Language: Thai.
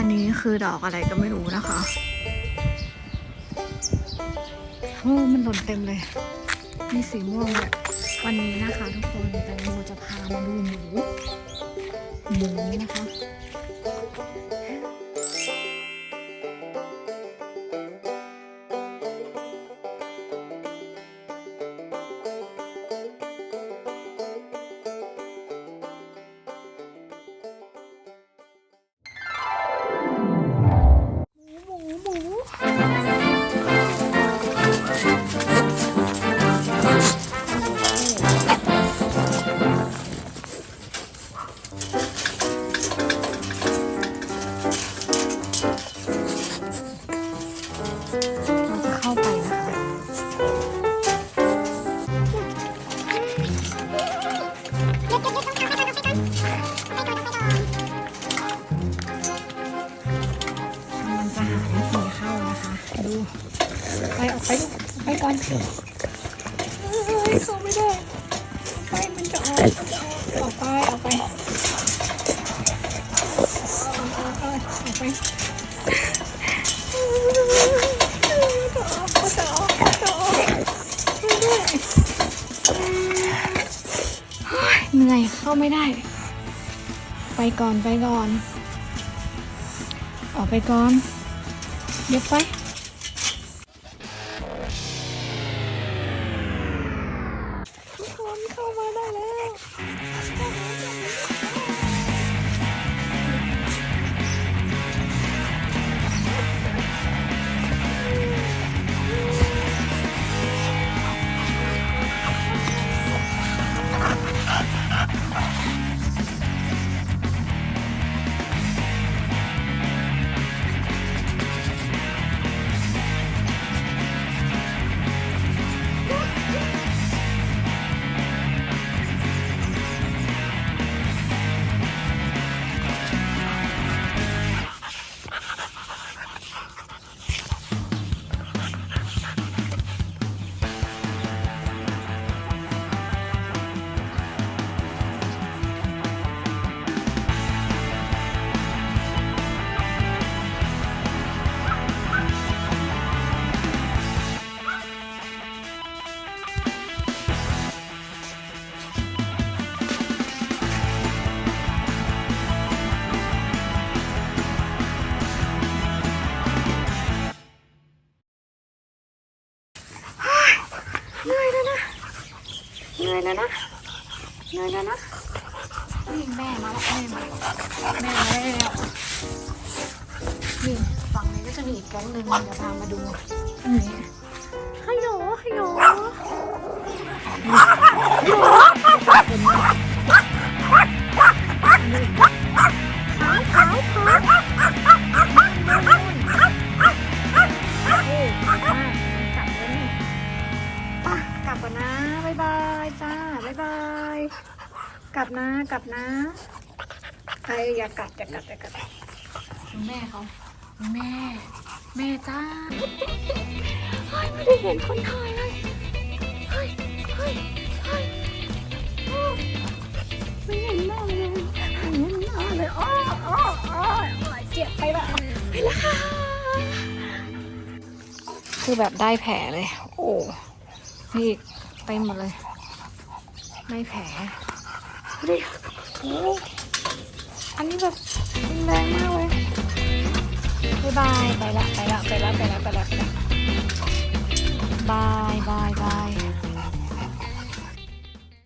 อันนี้คือดอกอะไรก็ไม่รู้นะคะโอ้มันหล่นเต็มเลย มีสีม่วงเลยวันนี้นะคะทุกคนแตงโมจะพามาดูหมูหมูนะคะ ไปออกไปลูกออกไปก่อนเฮ้ยเข้าไม่ได้ไปมันจะออกมันจะออกออกไปออกไปออกไปออกไปจะออกจะออกจะออกไม่ได้เฮ้ยเหนื่อยเข้าไม่ได้ ไปก่อนไปก่อน ออกไปก่อน เดี๋ยวไป นื่อยแล้วนะเหนื่อยแล้วนะนี่แม่มาแล้วแม่มาแม่มาแล้วนี่ฝั่งนี้ก็จะมีอีกแก๊งหนึ่งเดี๋ยวพามาดูนี่ บ๊ายบายจ้าบ๊ายบายกลับนะกลับนะใครอย่ากัดอย่ากัดอย่ากัดดูแม่เขาแม่ แม่จ้าเฮ้ยไม่ได้เห็นคนถ่ายเลยเฮ้ยเฮ้ยเฮ้ยโอ้ไม่เห็นหน้าเลยไม่เห็นหน้าเลยอ้ออ้ออ้ออ้อเจ็บไปละไปละค่ะคือแบบได้แผลเลย โอ้นี่ เต็มหมดเลย ไม่แผลดิโอ้อันนี้แบบแรงมากเลยบายบายไปละไปละไปละไปละไปละบายบายบาย